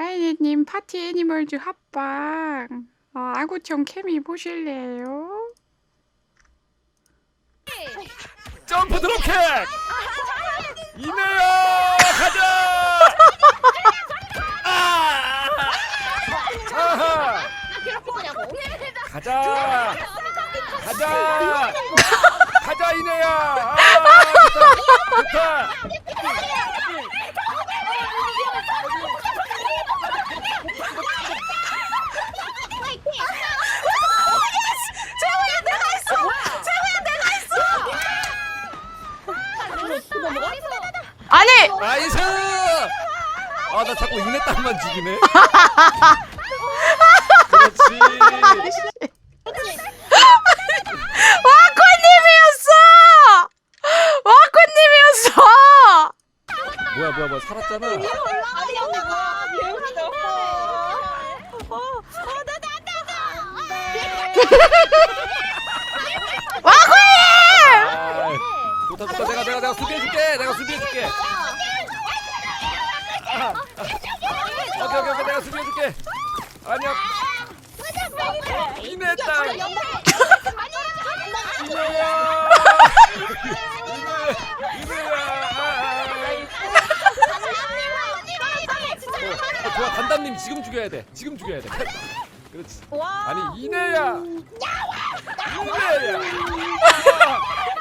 아이님 파티 애니멀즈 합방. 어, 아구청 케미 보실래요? 점프 드롭킥! 이내야 가자! 아! 아하! 가자! 가자! 가자 이내야! 아, 좋다! 좋다! 아니 나이스! 아 나 자꾸 이내 땅만 죽이네. 그렇지. 와꾸님이었어! 와꾸님이었어! 뭐야 뭐야 뭐야 살았잖아. 와꾸님! 아, 좋다 좋다 내가 내가 내가 수비해줄게. 내가 수비해줄게. 아, 아. 오케이 오케이 오케이 내가 수비해줄게. 아니야. 이내 땅. 이내야. 이내 이내야. 어, 좋아 단담님 지금 죽여야 돼. 지금 죽여야 돼. 그렇지. 아니 이내야. 이내야.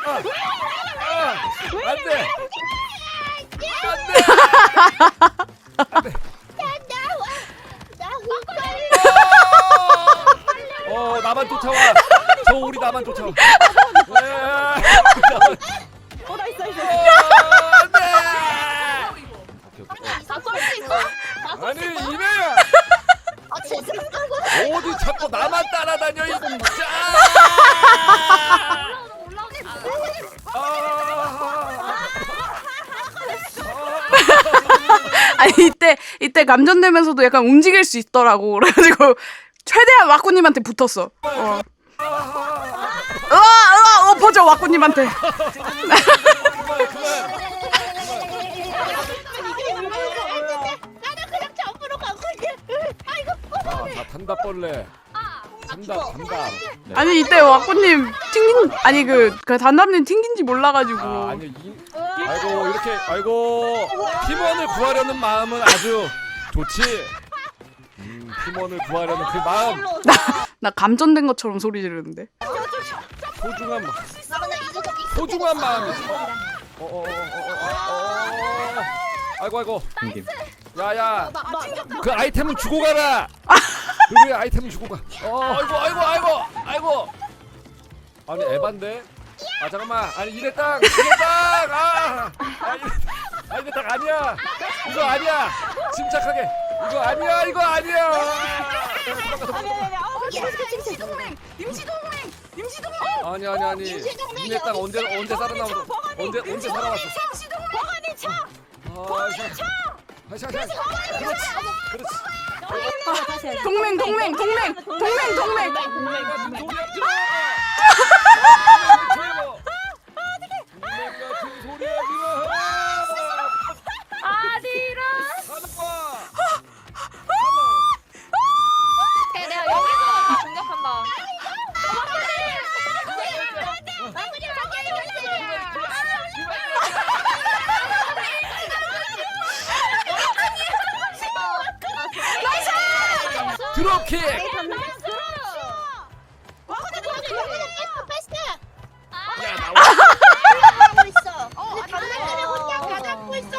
아, 아, 아, 안돼. 안돼. 나만 쫓아와. 왜? 나만- 어, 안돼. 오케이, 오케이. 아니 이내야. 어디 자꾸 나만 따라다녀 이 공짜. 아니 이때 이때 감전되면서도 약간 움직일 수 있더라고. 그래가지고 최대한 와꾸님한테 붙었어. 어. 어 퍼져 와꾸님한테. 아, 다 탄다 벌레. 탄다 탄다. 네. 아니 이때 와꾸님 튕긴 아니 그, 그 단담님 튕긴지 몰라가지고. 아, 아니 이, 아이고 이렇게 아이고 팀원을 구하려는 마음은 아주 좋지. 음, 팀원을 구하려는 그 마음 나 감전된 것처럼 소리 지르는데. 소중한 마 소중한. 어어어어어. 아이고 아이고. 야야. 그 아이템은 주고 가라. 그래 아이템은 주고 가. 어. 아이고 아이고 아이고 아이고. 아니 에반데. 아 잠깐만. 아니 이래 땅 이래 땅. 아. 아 이래, 아 이래 땅 아니야. 이거 아니야. 침착하게. 이거 아니야 이거 아니야. 아니 아니 아니. 이내 땅 언제 언제 살아나왔어? 언제 언제 살아왔어? 아, 자. 아, 자, 자. 그렇지. 그렇지. 동맹 동맹 동맹 동맹 동맹. 아디라. 드롭킥.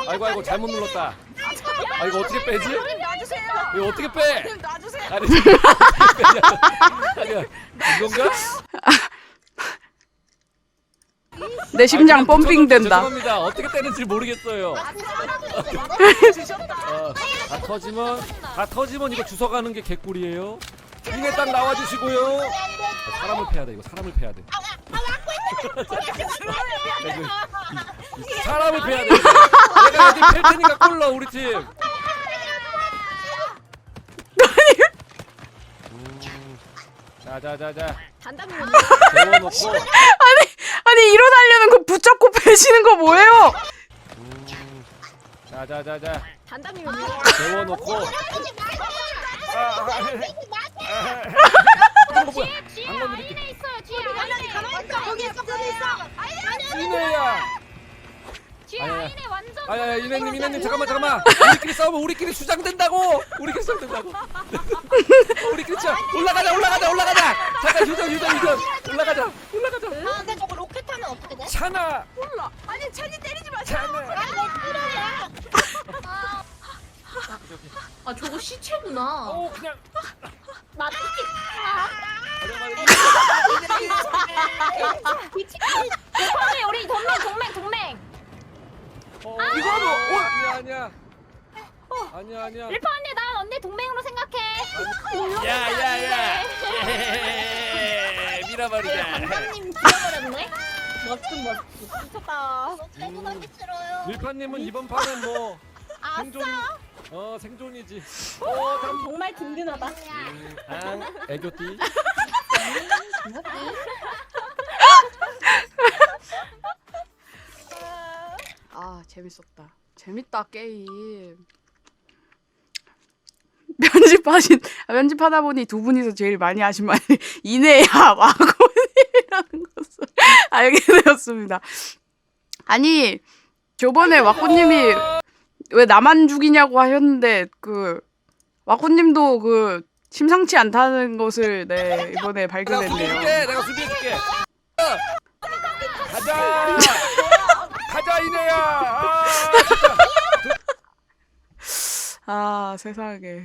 아이고 아이고 잘못 눌렀다. 아 이거 어떻게 빼지? 이거 어떻게 빼? 아니 어떻게 빼냐? 아니야. 이건가? 내 심장 펌핑 된다. 죄송합니다. 어떻게 빼는지 모르겠어요. 어, 다 터지면 다 터지면 이거 주워가는 게 개꿀이에요. 이내 딱 나와주시고요. 사람을 패야 돼 이거 사람을 패야 돼. 이거 이- 이 사람을 패야 돼. 내가 여기 팰 테니까 골 넣어 우리 팀. 음, 자자자자 재워놓고 아니 아니 일어나려는 거 붙잡고 패시는 거 뭐예요? 음, 자자자자 단단히면 재워놓고 아, 아, 아? 뒤에. 아이네 있어요. 뒤에 아이네. 거기 있어 거기 있어 이네야. 뒤에 아니야. 아이네 완전. 아야 이네님 이네님 잠깐만 잠깐만. 우리끼리 싸우면 우리끼리 수장된다고. 우리끼리 수장된다고. 우리끼리 쳐. 올라가자 올라가자 올라가자. 잠깐 유전 유전 유전. 올라가자 올라가자. 아 근데 저거 로켓 하면 어떻게 돼? 찬아 몰라. 아니 찬이 때리지 마. 찬아. 아 저거 시체구나 어 그냥. 맞아 오빠네 우리 동맹 동맹 동맹. 어, 이거는 어, 아니야 아니야. 아니야 아니야. 일파 언니 난 언니 동맹으로 생각해. 야야야. 밀어버리자. 님 죽여버렸네 멋진 멋진 미쳤다 퇴근하기 싫어요 밀파님은 이번 판은 뭐 아싸 생존 어 생존이지. 어 잠. 정말 든든하다 아 애교띠. 아 재밌었다. 재밌다 게임. 편집하신 아, 편집하다 보니 두 분이서 제일 많이 하신 말이 이내야 와꾸님이라는 것을 알게 되었습니다. 아니 저번에 와꾸님이 왜 나만 죽이냐고 하셨는데 그 와꾸님도 그 심상치 않다는 것을 네 이번에 내가. 발견했네요. 내가 수비해줄게. 가자. 가자 이내야. 아. 아 세상에